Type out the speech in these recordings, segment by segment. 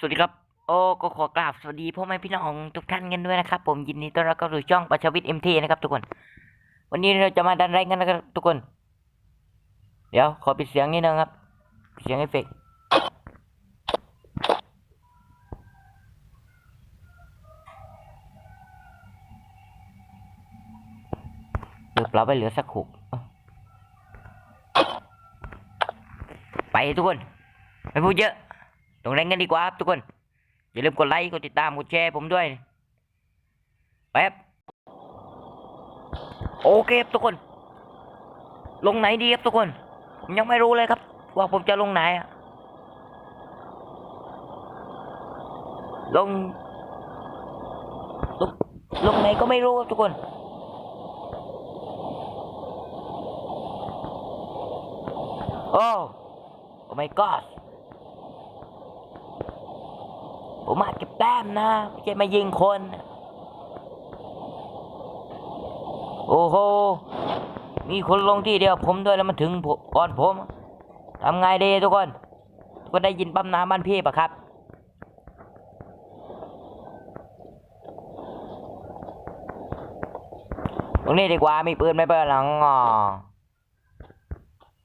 สวัสดีครับ โอ้ก็ขอกราบสวัสดีพ่อแม่พี่น้องทุกท่านกันด้วยนะครับ ผมยินดีต้อนรับเข้าสู่ช่องประชาวิทย์เอ็มทีนะครับ ทุกคน วันนี้เราจะมาดันแรงกันนะครับทุกคน เดี๋ยวขอปิดเสียงนิดนึงครับ เสียงเอฟเฟกต์เดี๋ยวเราไปเหลือสักหกไปทุกคนไม่พูดเยอะ ลงแรงกันดีกว่าครับทุกคน อย่าลืมกดไลค์กดติดตามกดแชร์ผมด้วยแป๊บโอเคครับทุกคน ลงไหนดีครับทุกคน ผมยังไม่รู้เลยครับ ว่าผมจะลงไหนอะลงลงลงไหนก็ไม่รู้ครับทุกคนโอ้โอ้ my god ผมมาเก็บแต้มนะไม่ใช่มายิงคน โอ้โห มีคนลงที่เดียวผมด้วยแล้วมันถึงก่อนผมทำไงดีทุกคน ทุกคนได้ยินปั๊มน้ำบ้านพี่ปะครับตรงนี้ดีกว่ามีปืนไหม่เปิดหลังอ๋อ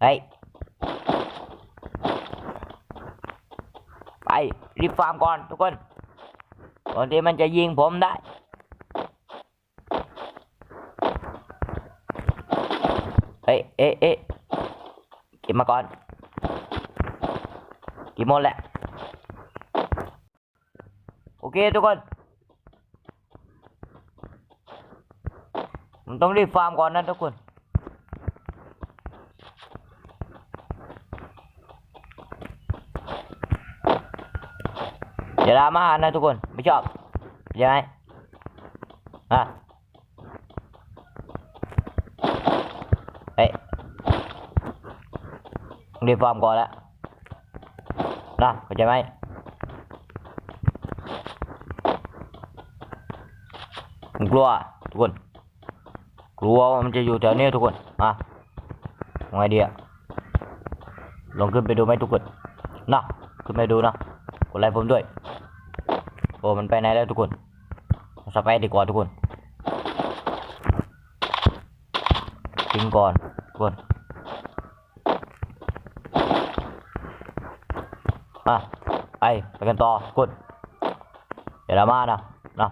เฮ้ย ไปรีบฟาร์มก่อนทุกคนก่อนที่มันจะยิงผมได้เฮ้ยเอ๊ะเอ๊ะเก็บมาก่อนเกี่หมดแหละโอเคทุกคนผมต้องรีบฟาร์มก่อนนะทุกคน อย่าดราม่านะทุกคน ไม่ชอบใช่ไหมอะเฮ้ยรีฟาร์มก่อนแล้วนะเข้าใจไหมผมกลัวทุกคน กลัวว่ามันจะอยู่แถวนี้ทุกคนอะไงดีอะลองขึ้นไปดูไหมทุกคนนะขึ้นไปดูนะกดไลค์ผมด้วย โอ้มันไปไหนแล้วทุกคนสไปดีกว่าทุกคนทิ้งก่อนทุกคนมาไปไปกันต่อทุกคนเดี๋ยวเรามานะนะ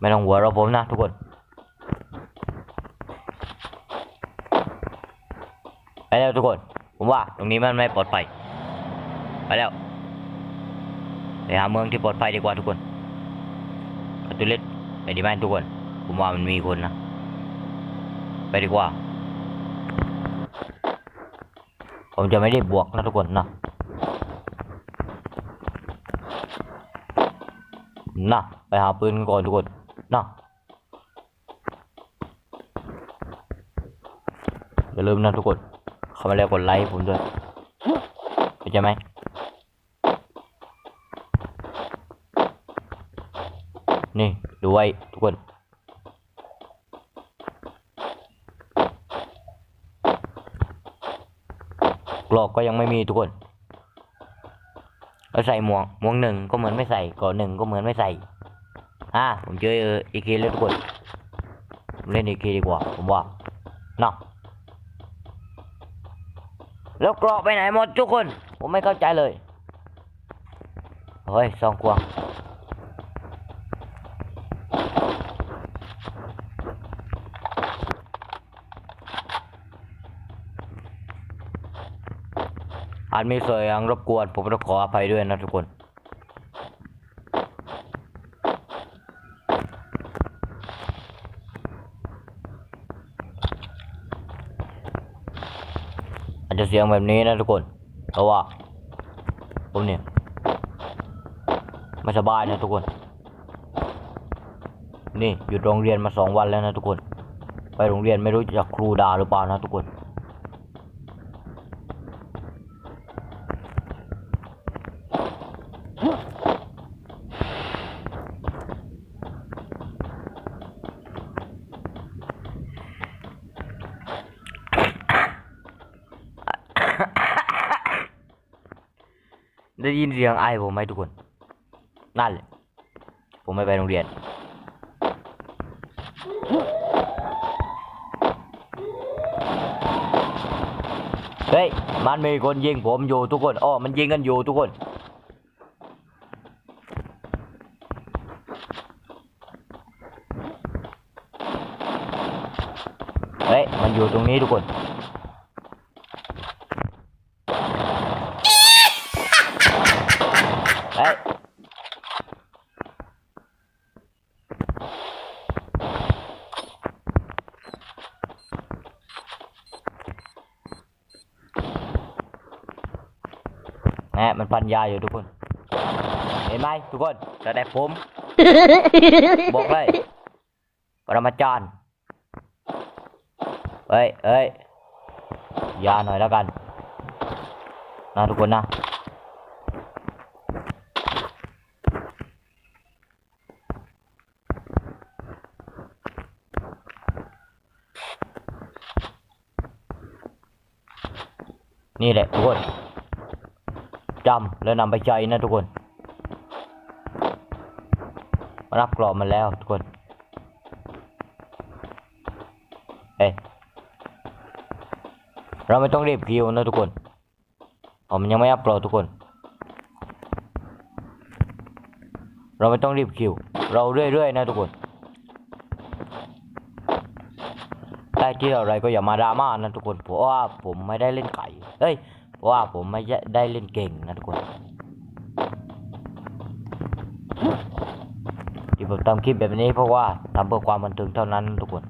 ไม่ต้องหัวเราผมนะทุกคน ไปแล้ว ทุกคน ผมว่าตรงนี้มันไม่ปลอดภัย ไปแล้ว ไปหาเมืองที่ปลอดภัยดีกว่าทุกคนคาตูเล็ตไปดีไหมทุกคน ผมว่ามันมีคนนะ ไปดีกว่า ผมจะไม่ได้บวกนะทุกคนนะนะไปหาปืนก่อนทุกคนนะอย่าลืมนะทุกคน เขามาแล้วกดไลค์ผมด้วยเข้าใจไหมนี่ดูไว้ทุกคนกรอกก็ยังไม่มีทุกคนแล้วใส่หมวกหมวกหนึ่งก็เหมือนไม่ใส่ก่อนหนึ่งก็เหมือนไม่ใส่อ่าผมเจอเอเคแล้วทุกคนเล่นอีเคดีกว่าผมว่าเนาะ แล้วกรอบไปไหนหมดทุกคน ผมไม่เข้าใจเลยเฮ้ยซองกวงอาจมีเสียงรบกวนผมต้องขออภัยด้วยนะทุกคน อาจจะเสียงแบบนี้นะทุกคน เพราะว่าผมเนี่ยไม่สบายนะทุกคน นี่หยุดโรงเรียนมาสองวันแล้วนะทุกคน ไปโรงเรียนไม่รู้จะครูด่าหรือเปล่านะทุกคน ได้ยินเสียงไอผมไหมทุกคน นั่นแหละ ผมไม่ไปโรงเรียน เฮ้ย มันมีคนยิงผมอยู่ทุกคน อ้อ มันยิงกันอยู่ทุกคนเฮ้ย มันอยู่ตรงนี้ทุกคน เฮ้ย แหมมันพันยาอยู่ทุกคน เห็นไหมทุกคนแต่แต่ผม บอกเลยปรมาจารย์เฮ้ยเฮ้ยยาหน่อยแล้วกันนะทุกคนนะนี่แหละทุกคน จำแล้วนำไปใช้นะทุกคน รับกรอบมาแล้วทุกคน เอ้เราไม่ต้องรีบคิวนะทุกคนอ๋อมันยังไม่อัพโหลดทุกคน เราไม่ต้องรีบคิว เราเรื่อยๆนะทุกคนได้ที่อะไรก็อย่ามาดราม่านะทุกคนเพราะว่าผมไม่ได้เล่นไก่เฮ้ย ว่าผมไม่ได้เล่นเก่งนะทุกคนที่ผมทำคลิปแบบนี้เพราะว่าทำเพื่อความบันเทิงเท่านั้นทุกคน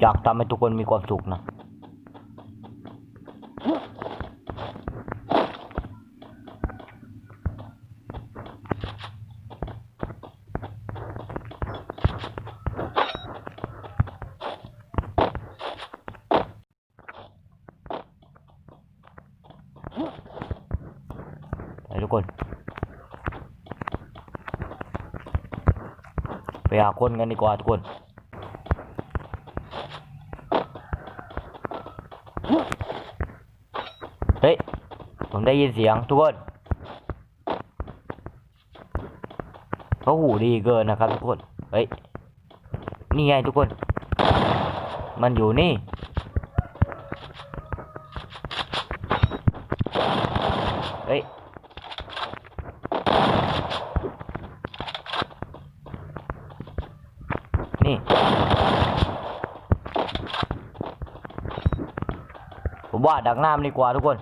อยากทำให้ทุกคนมีความสุขนะ ทุกคน ไปหาคนกันดีกว่าทุกคนเฮ้ย ผมได้ยินเสียงทุกคนเขาหูดีเกินนะครับทุกคน เฮ้ย นี่ไงทุกคน มันอยู่นี่ เฮ้ย นี่ ผมว่าดักหน้ามันดีกว่าทุกคน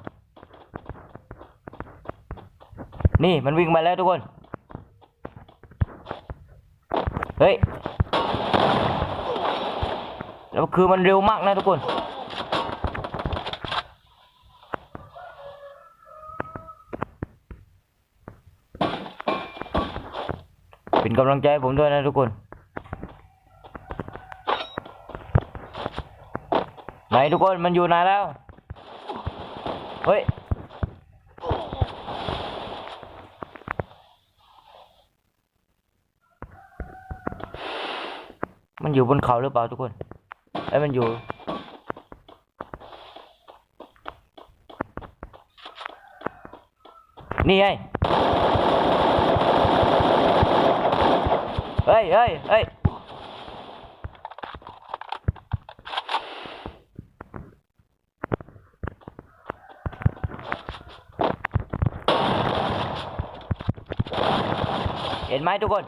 นี่มันวิ่งมาแล้วทุกคน เฮ้ย แล้วคือมันเร็วมากนะทุกคนเป็นกำลังใจผมด้วยนะทุกคนไหนทุกคนมันอยู่ไหนแล้ว เฮ้ยมันอยู่บนเขาหรือเปล่าทุกคนไอ้มันอยู่ นี่ไง เฮ้ยเฮ้ยเฮ้ย เห็นไหมทุกคน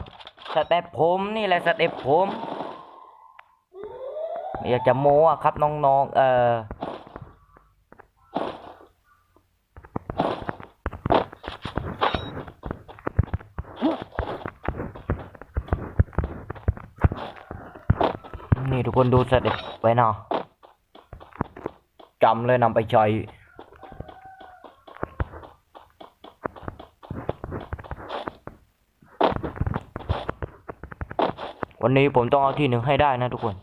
สเต็ปผมนี่แหละสเต็ปผมอยากจะโม้ครับน้องๆเออนี่ทุกคนดูสเต็ปไว้นะจำเลยนำไปใช้ วันนี้ผมต้องเอาที่หนึ่งให้ได้นะทุกคน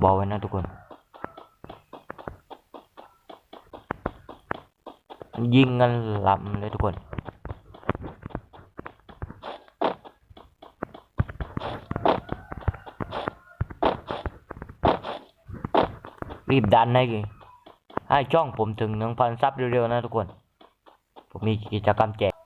เบาๆไว้นะทุกคน ยิงกันหลับเลยทุกคนรีบดันให้ให้ช่องผมถึงหนึ่งพันซับเร็วๆนะทุกคน ผมมีกิจกรรมแจก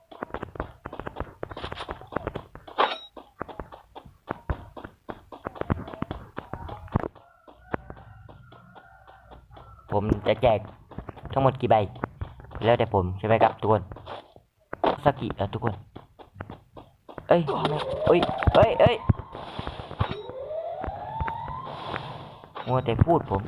จะแจกทั้งหมดกี่ใบ แล้วแต่ผมใช่ไหมครับทุกคนสักกี่แล้วทุกคน เอ้ยเอ้ยเอ้ยเอ้ยมัวแต่พูดผม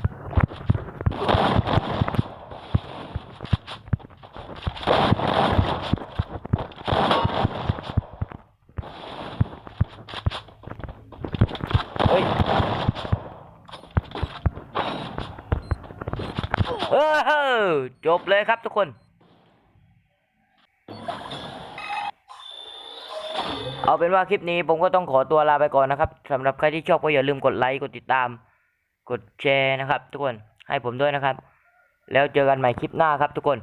เฮ้ย เออจบเลยครับทุกคน เอาเป็นว่าคลิปนี้ผมก็ต้องขอตัวลาไปก่อนนะครับสำหรับใครที่ชอบก็อย่าลืมกดไลค์กดติดตาม กดแชร์นะครับ ทุกคนให้ผมด้วยนะครับ แล้วเจอกันใหม่คลิปหน้าครับทุกคน